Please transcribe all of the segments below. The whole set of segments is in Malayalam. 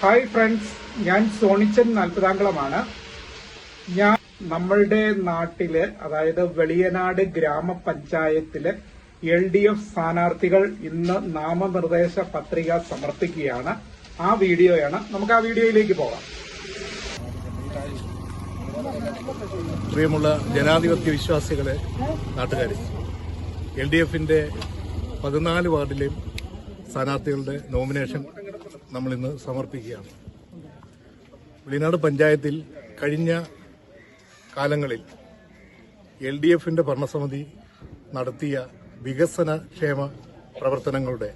ഹായ് ഫ്രണ്ട്സ് ഞാൻ സോണിച്ചൻ നാൽപ്പതാംകുളമാണ്. ഞാൻ നമ്മളുടെ നാട്ടിൽ അതായത് വെളിയനാട് ഗ്രാമപഞ്ചായത്തിൽ എൽ ഡി എഫ് സ്ഥാനാർത്ഥികൾ ഇന്ന് നാമനിർദ്ദേശ പത്രിക സമർപ്പിക്കുകയാണ്. ആ വീഡിയോയാണ്. നമുക്ക് ആ വീഡിയോയിലേക്ക് പോകാം. പ്രിയമുള്ള ജനാധിപത്യ വിശ്വാസികളെ നാട്ടുകാരെ എൽ ഡി എഫിന്റെ പതിനാല് വാർഡിലെയും സ്ഥാനാർത്ഥികളുടെ നോമിനേഷൻ നമ്മളിന്ന് സമർപ്പിക്കുകയാണ്. വെളിനാട് പഞ്ചായത്തിൽ കഴിഞ്ഞ കാലങ്ങളിൽ എൽ ഡി എഫിന്റെ ഭരണസമിതി നടത്തിയ വികസന ക്ഷേമ പ്രവർത്തനങ്ങളുടെ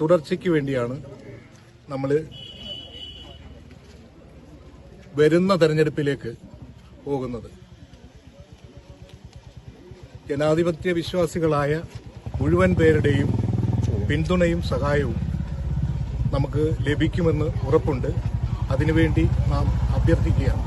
തുടർച്ചയ്ക്ക് വേണ്ടിയാണ് നമ്മൾ വരുന്ന തെരഞ്ഞെടുപ്പിലേക്ക് പോകുന്നത്. ജനാധിപത്യ വിശ്വാസികളായ മുഴുവൻ പേരുടെയും പിന്തുണയും സഹായവും നമുക്ക് ലഭിക്കുമെന്ന് ഉറപ്പുണ്ട്. അതിനുവേണ്ടി നാം അഭ്യർത്ഥിക്കുകയാണ്.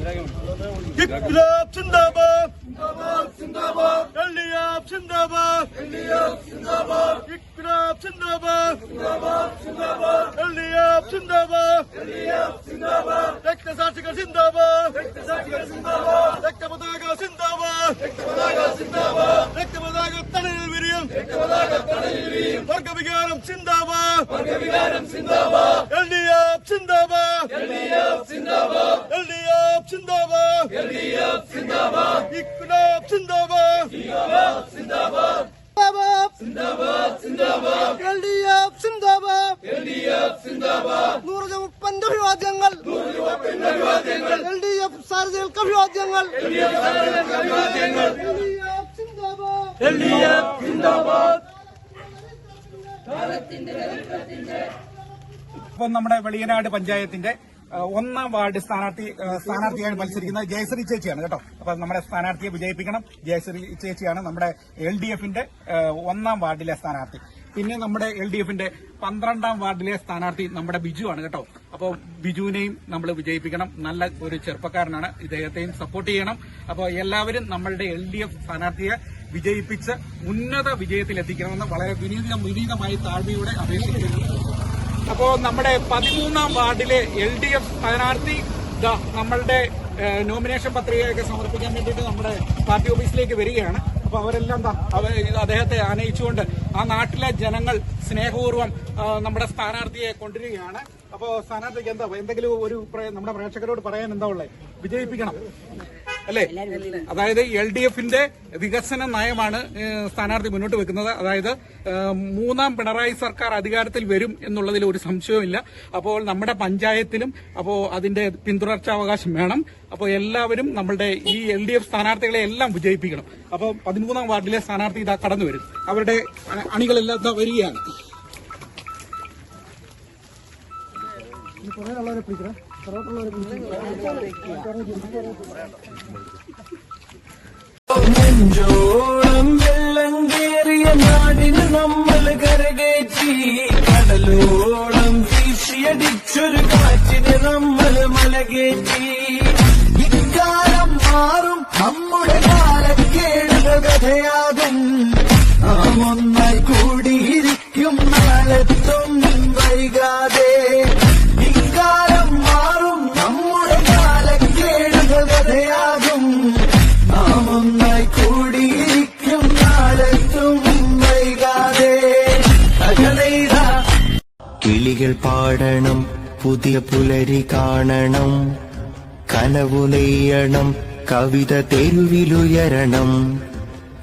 İnkılap zindabad. Zindabad zindabad. Elliyap zindabad. Elliyap zindabad. İnkılap zindabad. Zindabad zindabad. Elliyap zindabad. Elliyap zindabad. Tekne saçıkar zindabad. Tekne saçıkar zindabad. Tekne pataga zindabad. Tekne pataga zindabad. Tekne pataga തണലിൽ വിരിയും Tekne pataga തണലിൽ വിരിയും വർഗവികാരം സിന്ദാബാദ് വർഗവികാരം സിന്ദാബാദ് എൽ ഡി എഫ് സിന്ദാബാദ് എൽ ഡി എഫ് സിന്ദാബാദ്. എൽഡിഎഫ് സിന്ദാബാദ്. എഫ് സിന്ദാബാദ്. ഇക്ലാബ് സിന്ദാബാദ്. ഇക്ലാബ് സിന്ദാബാദ് നൂറ് അഭിവാദ്യങ്ങൾ. സാരഥികൾക്ക് അഭിവാദ്യങ്ങൾ. അഭിവാദ്യങ്ങൾ. ഇപ്പം നമ്മുടെ വെളിയനാട് പഞ്ചായത്തിന്റെ ഒന്നാം വാർഡ് സ്ഥാനാർത്ഥി സ്ഥാനാർത്ഥിയായി മത്സരിക്കുന്നത് ജയശ്രീ ചേച്ചിയാണ് കേട്ടോ. അപ്പൊ നമ്മുടെ സ്ഥാനാർത്ഥിയെ വിജയിപ്പിക്കണം. ജയശ്രീ ചേച്ചിയാണ് നമ്മുടെ എൽ ഡി എഫിന്റെ ഒന്നാം വാർഡിലെ സ്ഥാനാർത്ഥി. പിന്നെ നമ്മുടെ എൽ ഡി എഫിന്റെ പന്ത്രണ്ടാം വാർഡിലെ സ്ഥാനാർത്ഥി നമ്മുടെ ബിജു ആണ് കേട്ടോ. അപ്പോൾ ബിജുവിനെയും നമ്മൾ വിജയിപ്പിക്കണം. നല്ല ഒരു ചെറുപ്പക്കാരനാണ്. ഇദ്ദേഹത്തെയും സപ്പോർട്ട് ചെയ്യണം. അപ്പോൾ എല്ലാവരും നമ്മളുടെ എൽ ഡി എഫ് സ്ഥാനാർത്ഥിയെ വിജയിപ്പിച്ച് ഉന്നത വിജയത്തിലെത്തിക്കണമെന്ന് വളരെ വിനീത വിനീതമായി താഴ്മയോടെ അപേക്ഷിക്കുന്നു. അപ്പോ നമ്മുടെ പതിമൂന്നാം വാർഡിലെ എൽ ഡി എഫ് സ്ഥാനാർത്ഥി നമ്മളുടെ നോമിനേഷൻ പത്രികയൊക്കെ സമർപ്പിക്കാൻ വേണ്ടിയിട്ട് നമ്മുടെ പാർട്ടി ഓഫീസിലേക്ക് വരികയാണ്. അപ്പൊ അവരെല്ലാം അദ്ദേഹത്തെ ആനയിച്ചുകൊണ്ട് ആ നാട്ടിലെ ജനങ്ങൾ സ്നേഹപൂർവം നമ്മുടെ സ്ഥാനാർത്ഥിയെ കൊണ്ടുവരികയാണ്. അപ്പോ സ്ഥാനാർത്ഥിക്ക് എന്താ എന്തെങ്കിലും ഒരു നമ്മുടെ പ്രേക്ഷകരോട് പറയാൻ എന്താ ഉള്ളത് വിജയിപ്പിക്കണം. അല്ലേ? അതായത് എൽ ഡി എഫിന്റെ വികസന നയമാണ് സ്ഥാനാർത്ഥി മുന്നോട്ട് വെക്കുന്നത്. അതായത് മൂന്നാം പിണറായി സർക്കാർ അധികാരത്തിൽ വരും എന്നുള്ളതിൽ ഒരു സംശയവുമില്ല. അപ്പോൾ നമ്മുടെ പഞ്ചായത്തിലും അപ്പോൾ അതിന്റെ പിന്തുടർച്ചാവകാശം വേണം. അപ്പോൾ എല്ലാവരും നമ്മളുടെ ഈ എൽ ഡി എഫ് സ്ഥാനാർത്ഥികളെ എല്ലാം വിജയിപ്പിക്കണം. അപ്പോൾ പതിമൂന്നാം വാർഡിലെ സ്ഥാനാർത്ഥി ഇതാ കടന്നു വരും. അവരുടെ അണികളെല്ലാം വരികയാണ്. കുറേ ഇതാ വരികയാണ് നെഞ്ചോളം വെള്ളം കേറിയ നാടിന് നമ്മൾ കരകയറ്റി. കടലോളം വീശിയടിച്ചൊരു കാറ്റിന് നമ്മൾ മലകേറ്റി കിളികൾ പാടണം പുതിയ പുലരി കാണണം കനവു കവിത തെരുവിലുയരണം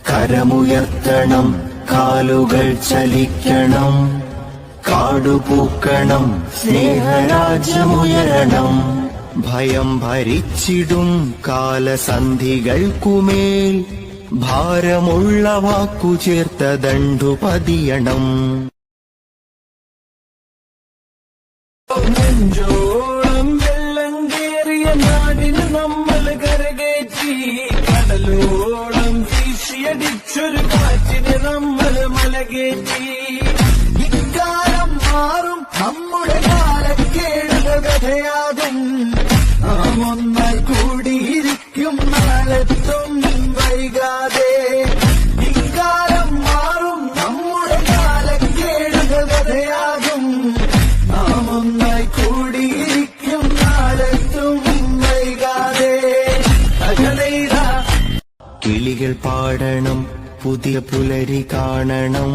കരമുയർത്തണം കാലുകൾ ചലിക്കണം കാടുപൂക്കണം സ്നേഹരാജ്യമുയരണം. ഭയം ഭരിച്ചിടും കാലസന്ധികൾക്കുമേൽ ഭാരമുള്ള വാക്കു ചേർത്ത ദണ്ഡു പതിയണം. നെഞ്ചോളം വെള്ളം കേറിയ നാടിന് നമ്മൾ കരകയറ്റി കടലോളം വീശിയടിച്ചൊരു കാറ്റിന് നമ്മൾ മലകേറ്റി. ഇക്കാലം മാറും അകലയിതാ കിളികൾ പാടണം പുതിയ പുലരി കാണണം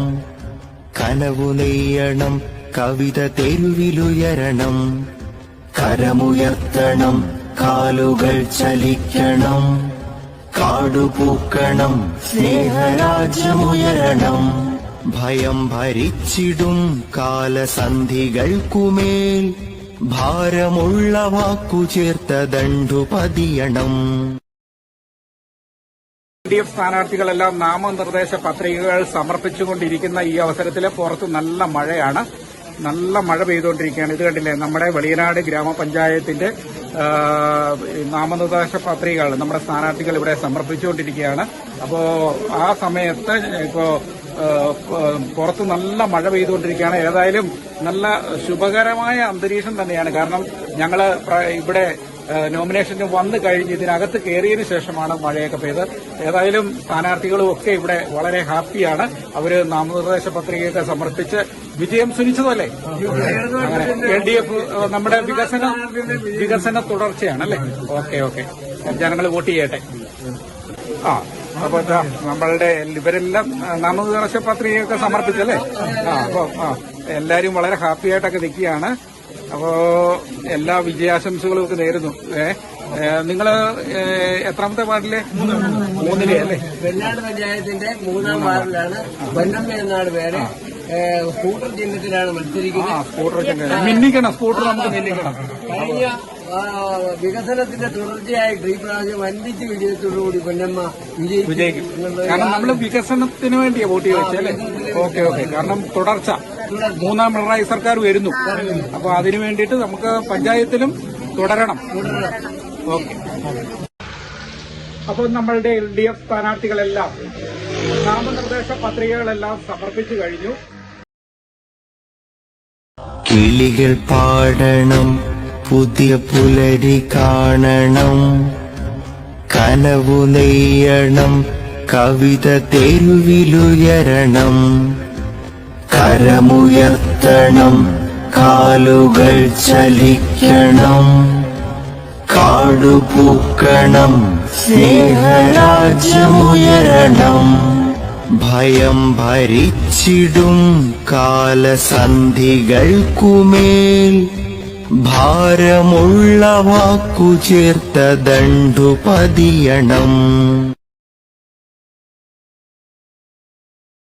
കനവു നെയ്യണം കവിത തെരുവിലുയരണം കരമുയർത്തണം കാലുകൾ ചലിക്കണം കാടുപൂക്കണം സ്നേഹരാജ്യമുയരണം. ഭയം ഭരിച്ചിടും കാലസന്ധികൾക്കുമേൽ. ഭാരമുള്ള വാക്കു ചേർത്ത ദണ്ഡു പതിയണം. എൽ ഡി എഫ് സ്ഥാനാർത്ഥികളെല്ലാം നാമനിർദ്ദേശ പത്രികകൾ സമർപ്പിച്ചുകൊണ്ടിരിക്കുന്ന ഈ അവസരത്തിൽ പുറത്ത് നല്ല മഴയാണ്. നല്ല മഴ പെയ്തുകൊണ്ടിരിക്കുകയാണ്. ഇത് കണ്ടില്ലേ? നമ്മുടെ വെളിയനാട് ഗ്രാമപഞ്ചായത്തിന്റെ നാമനിർദ്ദേശ പത്രികകൾ നമ്മുടെ സ്ഥാനാർത്ഥികൾ ഇവിടെ സമർപ്പിച്ചുകൊണ്ടിരിക്കുകയാണ്. അപ്പോ ആ സമയത്ത് ഇപ്പോ പുറത്ത് നല്ല മഴ പെയ്തുകൊണ്ടിരിക്കുകയാണ്. ഏതായാലും നല്ല ശുഭകരമായ അന്തരീക്ഷം തന്നെയാണ്. കാരണം ഞങ്ങൾ ഇവിടെ നോമിനേഷന് വന്നു കഴിഞ്ഞ് ഇതിനകത്ത് കയറിയതിന് ശേഷമാണ് മഴയൊക്കെ പെയ്ത് ഏതായാലും സ്ഥാനാർത്ഥികളും ഒക്കെ ഇവിടെ വളരെ ഹാപ്പിയാണ്. അവർ നാമനിർദ്ദേശ പത്രികയൊക്കെ സമർപ്പിച്ച് വിജയം സുനിച്ചതല്ലേ എൽ ഡി എഫ് നമ്മുടെ വികസന വികസന തുടർച്ചയാണ് അല്ലേ? Okay okay. ജനങ്ങൾ വോട്ട് ചെയ്യട്ടെ. ആ. അപ്പൊ നമ്മളുടെ ഇവരെല്ലാം നാമനിർദ്ദേശ പത്രികയൊക്കെ സമർപ്പിച്ചല്ലേ? ആ അപ്പൊ ആ എല്ലാരും വളരെ ഹാപ്പി ആയിട്ടൊക്കെ നിൽക്കുകയാണ്. അപ്പോ എല്ലാ വിജയാശംസകളും ഒക്കെ നേരുന്നു. ഏ നിങ്ങൾ എത്രാമത്തെ വാർഡിലെ? മൂന്നിലെ അല്ലേ? വെള്ളാട് പഞ്ചായത്തിന്റെ മൂന്നാം വാർഡിലാണ് പൊന്നമ്മ എന്നാണ് പേര്. സ്കൂട്ടർ ചിഹ്നത്തിലാണ് മത്സരിക്കുന്നത്. സ്കൂട്ടർ മിന്നിക്കണം സ്കൂട്ടർ നമുക്ക് മിന്നിക്കണം. കഴിഞ്ഞ വികസനത്തിന്റെ തുടർച്ചയായിട്ട് ഈ പ്രാവശ്യം വൻപിച്ച് വിജയത്തോടുകൂടി പൊന്നമ്മ വിജയിക്കും കാരണം നമ്മൾ വികസനത്തിന് വേണ്ടിയാ വോട്ട് ചോദിച്ചത് അല്ലേ? Okay okay. കാരണം തുടർച്ച. മൂന്നാം പിണറായി സർക്കാർ വരുന്നു. അപ്പൊ അതിനു വേണ്ടിയിട്ട് നമുക്ക് പഞ്ചായത്തിലും തുടരണം. ഓക്കെ. അപ്പോൾ നമ്മളുടെ എൽ ഡി എഫ് സ്ഥാനാർത്ഥികളെല്ലാം നാമനിർദ്ദേശ പത്രികകളെല്ലാം സമർപ്പിച്ചു കഴിഞ്ഞു. കിളികൾ പാടണം. പുതിയ പുലരി കാണണം. കനവു നെയ്യണം. കവിത തെരുവിലുയരണം. കരമുയർത്തണം. കാലുകൾ ചലിക്കണം. കാടുപൂക്കണം. സ്നേഹരാജ്യമുയരണം. ഭയം ഭരിച്ചിടും കാലസന്ധികൾക്കുമേൽ. ഭാരമുള്ള വാക്കു ചേർത്ത ദണ്ഡു പതിയണം.